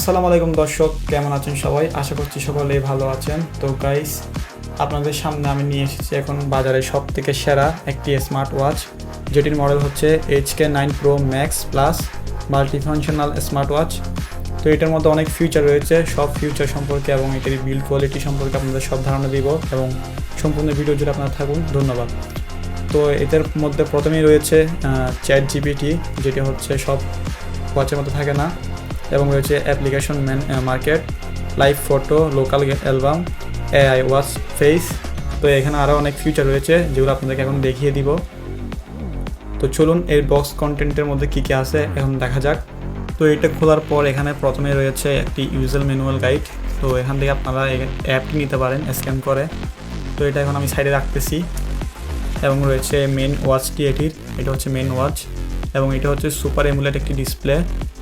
আসসালামু আলাইকুম দর্শক, কেমন আছেন সবাই? আশা করছি সকলেই ভালো আছেন। তো গাইস আপনাদের সামনে আমি নিয়ে এসেছি এখন বাজারে সব থেকে সেরা একটি স্মার্ট ওয়াচ যেটির মডেল হচ্ছে HK nine pro max plus multifunctional smart watch তো এটার মধ্যে অনেক ফিউচার রয়েছে, সব ফিউচার সম্পর্কে এবং এটির বিল্ড কোয়ালিটি সম্পর্কে আপনাদের সব ধারণা দিব এবং সম্পূর্ণ ভিডিও জুড়ে আপনারা থাকুন, ধন্যবাদ। তো এদের মধ্যে প্রথমেই রয়েছে চ্যাট জিপিটি যেটি হচ্ছে সব ওয়াচের মধ্যে থাকে না। এবং রয়েছে application man market live photo local album AI watch face তো এখানে আরও অনেক ফিউচার রয়েছে, যেগুলো আপনাদেরকে এখন দেখিয়ে দিব। তো চলুন এর বক্স কন্টেন্টের মধ্যে কী কী আছে, এখন দেখা যাক। তো এটা খোলার পর এখানে প্রথমে রয়েছে একটি ইউজার ম্যানুয়াল গাইড তো এখান থেকে আপনারা অ্যাপটি নিতে পারেন স্ক্যান করে। তো এটা এখন আমি সাইডে রাখতেছি। এবং রয়েছে মেন ওয়াচটি এটির, এটা হচ্ছে মেন ওয়াচ এবং এটা হচ্ছে সুপার এমুলেট একটি ডিসপ্লে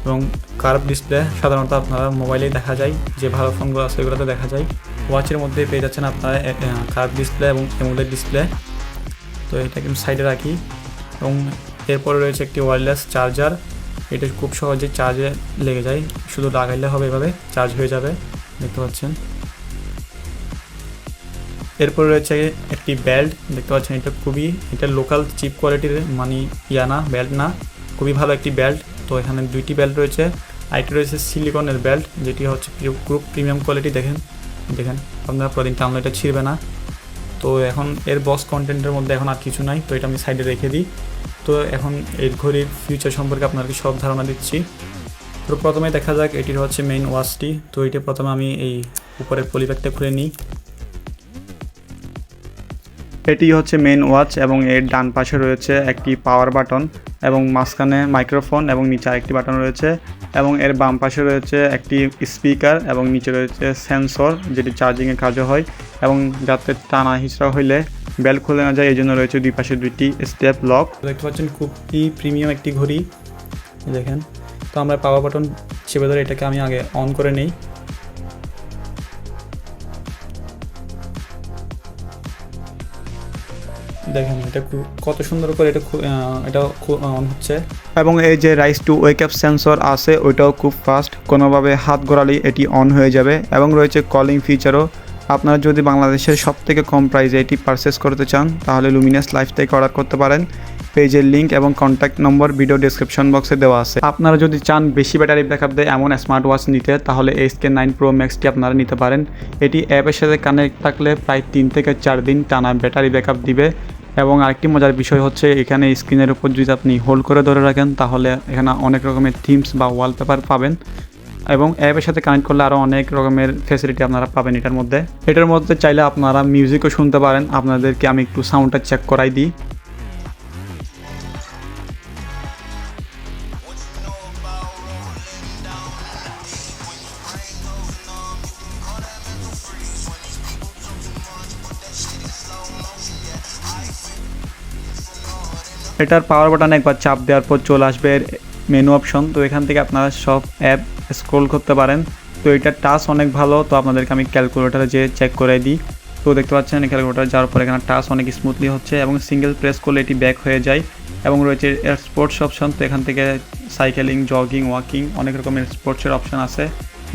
এবং কার্ভ ডিসপ্লে। সাধারণত আপনারা মোবাইলেই দেখা যায়, যে ভালো ফোনগুলো আছে এগুলোতে দেখা যায়। ওয়াচের মধ্যে পেয়ে যাচ্ছেন আপনারা কার্ভ ডিসপ্লে এবং এমুলেট ডিসপ্লে। তো এটা কিন্তু সাইডে রাখি। এবং এরপরে রয়েছে একটি ওয়্যারলেস চার্জার এটা খুব সহজে চার্জে লেগে যায়। শুধু লাগাইলে হবে এভাবে চার্জ হয়ে যাবে। দেখতে পাচ্ছেন। এরপর রয়েছে একটি বেল্ট দেখতে পাচ্ছেন এটা খুবই, এটা লোকাল চিপ কোয়ালিটির মানে ইয়া না বেল্ট না, খুবই ভালো একটি বেল্ট তো এখানে দুইটি বেল্ট রয়েছে, আরেকটি রয়েছে সিলিকনের বেল্ট যেটি হচ্ছে গ্রুপ প্রিমিয়াম কোয়ালিটি দেখেন দেখেন, আপনারা প্রতিদিন টানলে এটা ছিঁড়বে না। তো এখন এর বক্স কন্টেন্টের মধ্যে এখন আর কিছু নাই, তো এটা আমি সাইডে রেখে দিই। তো এখন এর ঘড়ির ফিউচার সম্পর্কে আপনাদেরকে সব ধারণা দিচ্ছি। তো প্রথমে দেখা যাক, এটির হচ্ছে মেইন ওয়াচটি তো এটি প্রথমে আমি এই উপরের পলিব্যাগটা খুলে নিই। এটি হচ্ছে মেন ওয়াচ এবং এর ডান পাশে রয়েছে একটি পাওয়ার বাটন এবং মাঝখানে মাইক্রোফোন এবং নিচে আরেকটি বাটন রয়েছে এবং এর বাম পাশে রয়েছে একটি স্পিকার এবং নিচে রয়েছে সেন্সর যেটি চার্জিংয়ে কাজও হয় এবং যাতে টানা হিচড়া হইলে বেল খুলে না যায় এই জন্য রয়েছে দুই পাশে দুইটি স্টেপ লক দেখতে পাচ্ছেন খুবই প্রিমিয়াম একটি ঘড়ি। দেখেন। তো আমরা পাওয়ার বাটন চেপে ধরে এটাকে আমি আগে অন করে নিই। দেখেন, এটা কত সুন্দর করে এটা এটা অন হচ্ছে। এবং এই যে raise to wake up sensor আছে, ওইটাও খুব ফাস্ট কোনোভাবে হাত ঘোরালেই এটি অন হয়ে যাবে। এবং রয়েছে কলিং ফিচারও আপনারা যদি বাংলাদেশের সব থেকে কম প্রাইসে এটি পারচেস করতে চান, তাহলে লুমিনাস লাইফ থেকে অর্ডার করতে পারেন। পেজের লিঙ্ক এবং কন্ট্যাক্ট নম্বর ভিডিও ডিসক্রিপশন বক্সে দেওয়া আছে। আপনারা যদি চান বেশি ব্যাটারি ব্যাকআপ দেয় এমন স্মার্ট ওয়াচ নিতে, তাহলে এইচ কে নাইন প্রো ম্যাক্সটি আপনারা নিতে পারেন। এটি অ্যাপের সাথে কানেক্ট থাকলে প্রায় তিন থেকে চার দিন টানা ব্যাটারি ব্যাকআপ দিবে। এবং আরেকটি মজার বিষয় হচ্ছে এখানে স্ক্রিনের উপর যদি আপনি হোল্ড করে ধরে রাখেন, তাহলে এখানে অনেক রকমের থিমস বা ওয়ালপেপার পাবেন এবং অ্যাপের সাথে কানেক্ট করলে আরও অনেক রকমের ফেসিলিটি আপনারা পাবেন এটার মধ্যে। এটার মধ্যে চাইলে আপনারা মিউজিকও শুনতে পারেন। আপনাদেরকে আমি একটু সাউন্ডটা চেক করাই দিই। এটার পাওয়ার বাটনে একবার চাপ দেওয়ার পর চলে আসবে মেনু অপশন তো এখান থেকে আপনারা সব অ্যাপ স্ক্রোল করতে পারেন। তো এটার টাচ অনেক ভালো, তো আপনাদেরকে আমি ক্যালকুলেটারে যে চেক করে দিই। তো দেখতে পাচ্ছেন ক্যালকুলেটার যাওয়ার পর এখানে টাচ অনেক স্মুথলি হচ্ছে এবং সিঙ্গেল প্রেস করলে এটি ব্যাক হয়ে যায় এবং রয়েছে স্পোর্টস অপশন তো এখান থেকে সাইকেলিং জগিং ওয়াকিং অনেক রকমের স্পোর্টসের অপশন আছে।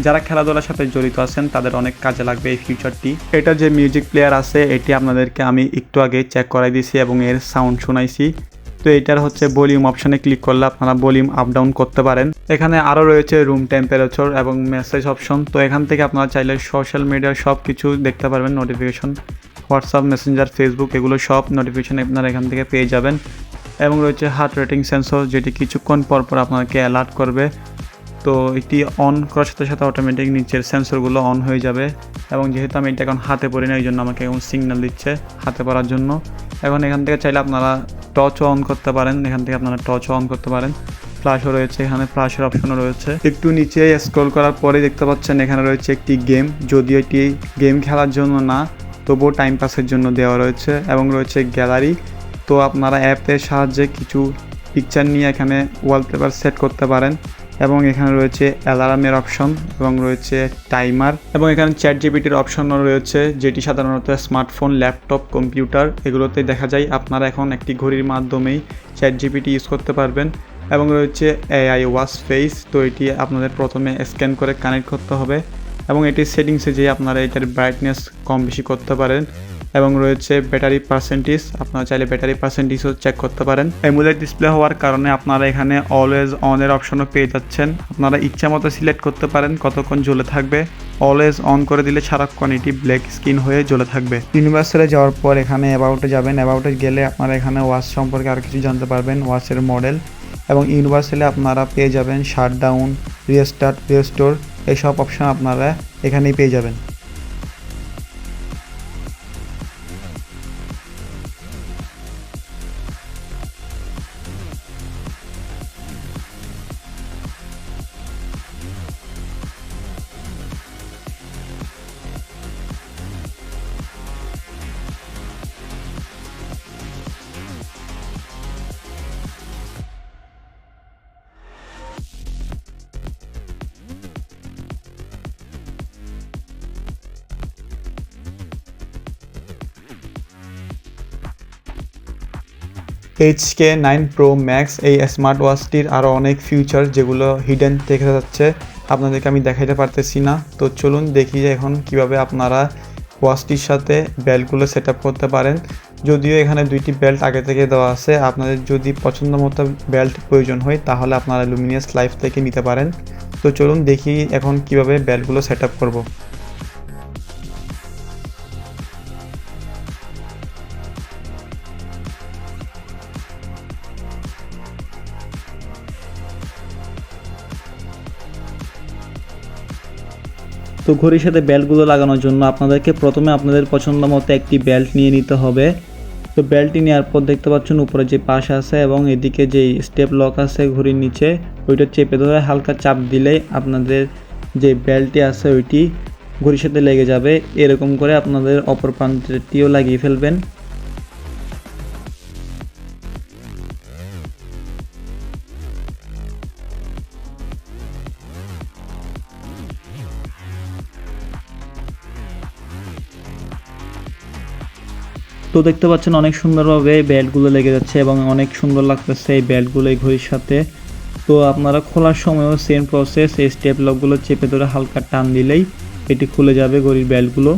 যারা খেলাধুলার সাথে জড়িত আছেন, তাদের অনেক কাজে লাগবে এই ফিউচারটি এটা যে মিউজিক প্লেয়ার আছে, এটি আপনাদেরকে আমি একটু আগে চেক করাই দিয়েছি এবং এর সাউন্ড শোনাইছি। তো এটার হচ্ছে ভলিউম অপশনে ক্লিক করলে আপনারা ভলিউম আপ ডাউন করতে পারেন। এখানে আরও রয়েছে রুম টেম্পারেচার এবং মেসেজ অপশন তো এখান থেকে আপনারা চাইলে সোশ্যাল মিডিয়ার সব কিছু দেখতে পারবেন নোটিফিকেশন হোয়াটসঅ্যাপ মেসেঞ্জার ফেসবুক এগুলো সব নোটিফিকেশন আপনারা এখান থেকে পেয়ে যাবেন। এবং রয়েছে হার্ট রেটিং সেন্সর যেটি কিছুক্ষণ পর পর আপনাকে অ্যালার্ট করবে। তো এটি অন করার সাথে সাথে অটোমেটিক নিচের সেন্সরগুলো অন হয়ে যাবে। এবং যেহেতু আমি এটা এখন হাতে পড়ি না, এই জন্য আমাকে এখন সিগন্যাল দিচ্ছে হাতে পড়ার জন্য। এখন এখান থেকে চাইলে আপনারা টর্চও অন করতে পারেন। এখান থেকে আপনারা টর্চও অন করতে পারেন। ফ্ল্যাশও রয়েছে এখানে ফ্ল্যাশের অপশনও রয়েছে। একটু নিচে স্ক্রল করার পরে দেখতে পাচ্ছেন এখানে রয়েছে একটি গেম যদিও এটি গেম খেলার জন্য না, তবুও টাইম পাসের জন্য দেওয়া রয়েছে এবং রয়েছে গ্যালারি তো আপনারা অ্যাপের সাহায্যে কিছু পিকচার নিয়ে এখানে ওয়ালপেপার সেট করতে পারেন। এবং এখানে রয়েছে অ্যালার্মের অপশন এবং রয়েছে টাইমার এবং এখানে চ্যাট জিপিটির অপশনও রয়েছে, যেটি সাধারণত স্মার্টফোন, ল্যাপটপ, কম্পিউটার এগুলোতে দেখা যায়। আপনারা এখন একটি ঘড়ির মাধ্যমেই চ্যাট জিপিটি ইউজ করতে পারবেন এবং রয়েছে এআই ওয়াশ ফেস, তো এটি আপনাদের প্রথমে স্ক্যান করে কানেক্ট করতে হবে এবং এটির সেটিংসে যেয়ে আপনারা এটার ব্রাইটনেস কম বেশি করতে পারেন। এবং রয়েছে ব্যাটারি পার্সেন্টেজ আপনারা চাইলে ব্যাটারি পার্সেন্টেজও চেক করতে পারেন। এমুলেট ডিসপ্লে হওয়ার কারণে আপনারা এখানে অলওয়েজ অনের অপশনও পেয়ে যাচ্ছেন। আপনারা ইচ্ছা মতো সিলেক্ট করতে পারেন, কতক্ষণ জ্বলে থাকবে। অলওয়েজ অন করে দিলে সারাক্ষণ এটি ব্ল্যাক স্ক্রিন হয়ে জ্বলে থাকবে। ইউনিভার্সালে যাওয়ার পর এখানে অ্যাবাউটে যাবেন। অ্যাবাউটে গেলে আপনারা এখানে ওয়াচ সম্পর্কে আর কিছু জানতে পারবেন ওয়াচের মডেল এবং ইউনিভার্সালে আপনারা পেয়ে যাবেন শাট ডাউন রিস্টার্ট রিস্টোর এইসব অপশন আপনারা এখানেই পেয়ে যাবেন। H K nine pro max এই স্মার্ট ওয়াচটির আরও অনেক ফিউচার যেগুলো হিডেন দেখা যাচ্ছে, আপনাদেরকে আমি দেখাইতে পারতেছি না। তো চলুন দেখি যে এখন কীভাবে আপনারা ওয়াচটির সাথে বেল্টগুলো সেট আপ করতে পারেন। যদিও এখানে দুইটি বেল্ট আগে থেকে দেওয়া আছে, আপনাদের যদি পছন্দ মতো বেল্ট প্রয়োজন হয়, তাহলে আপনারা লুমিনিয়াস লাইফ থেকে নিতে পারেন। তো চলুন দেখি এখন কীভাবে বেল্টগুলো সেট আপ করব। তো ঘড়ির সাথে বেল্টগুলো লাগানোর জন্য আপনাদেরকে প্রথমে আপনাদের পছন্দ মতো একটি বেল্ট নিয়ে নিতে হবে। তো বেল্টটি নেওয়ার পর দেখতে পাচ্ছেন উপরে যে পাশ আছে এবং এদিকে যে স্টেপ লক আছে ঘড়ির নিচে, ওইটা চেপে ধরে হালকা চাপ দিলেই আপনাদের যে বেল্টটি আছে ওইটি ঘড়ির সাথে লেগে যাবে। এরকম করে আপনাদের অপর প্রান্তটিও লাগিয়ে ফেলবেন। তো দেখতে পাচ্ছেন অনেক সুন্দরভাবে বেল্টগুলো লেগে যাচ্ছে এবং অনেক সুন্দর লাগতেছে এই বেল্টগুলো এই ঘড়ির সাথে। তো আপনারা খোলার সময়ও সেম প্রসেস এই স্টেপ লকগুলো চেপে ধরে হালকা টান দিলেই এটি খুলে যাবে ঘড়ির বেল্টগুলো।